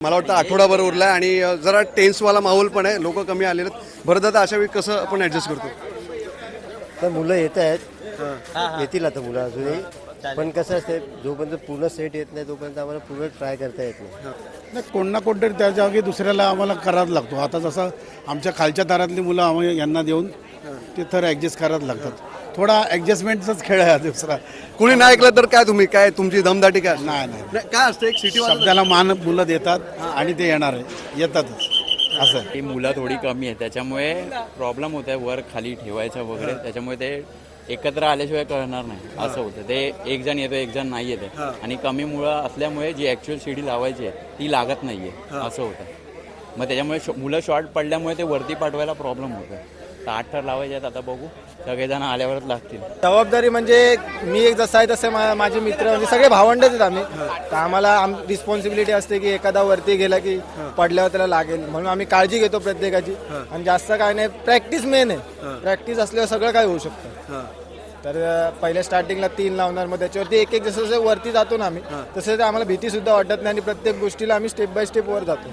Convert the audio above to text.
मला वाटतं आठवडाभर उरलाय आणि अ, जरा टेन्सवाला माहोल पण आहे. लोक कमी आलेले आहेत. बरं दादा अशा वेळी कसं आपण ऍडजस्ट करतो? तर मुलं येत आहेत. येतील आता मुलं अजूनही. पण कसं असते जोपर्यंत पूर्ण सेट येत नाही तोपर्यंत आम्हाला पूर्ण ट्राय करता येत नाही. नाही कोण ना कोणतरी त्या जागी दुसऱ्याला आम्हाला करावाच लागतो. आता जसं आमच्या खालच्या दारातली मुलं आम्ही यांना देऊन तिथं ॲडजस्ट करावं लागतात. थोडा ॲडजस्टमेंटचाच खेळ आहे हा दुसरा. कुणी नाही ऐकलं तर काय तुम्ही? काय तुमची दमदाटी काय? नाही नाही. नाही, काय असतं एक सिटी शब्दाला मान मुलं देतात आणि ते येणार आहे. येतातच. असं आहे. ती मुलं थोडी कमी आहे त्याच्यामुळे प्रॉब्लेम होत आहे वर खाली ठेवायचं वगैरे. त्याच्यामुळे ते एकत्र आल्याशिवाय कळणार नाही. असं होतं. ते एक जण येतो एक जण नाही येते आणि कमी मुलं असल्यामुळे जी ऍक्च्युअल शिडी लावायची आहे ती लागत नाहीये. असं होतं. मग त्याच्यामुळे शो- मुलं शॉर्ट पडल्यामुळे ते वरती पाठवायला प्रॉब्लेम होतो तर आठ ठर लावायचे आहेत आता बघू. सगळेजण आल्यावरच लागतील. जबाबदारी म्हणजे मी एक जसा आहे तसे मा- माझे मित्र म्हणजे सगळे भावंडच आहेत आम्ही. तर आम्हाला रिस्पॉन्सिबिलिटी असते की एखादा वरती गेला की पडल्यावर त्याला लागेल. म्हणून आम्ही काळजी घेतो प्रत्येकाची. आणि जास्त काय नाही प्रॅक्टिस मेन आहे. प्रॅक्टिस असल्यावर सगळं काय होऊ शकतं. तर अं, पहिल्या स्टार्टिंगला तीन लावणार मग त्याच्यावरती एक एक जसं जसं वरती जातो ना आम्ही तसं ते आम्हाला भीती सुद्धा वाटत नाही आणि प्रत्येक गोष्टीला आम्ही स्टेप बाय स्टेप वर जातो.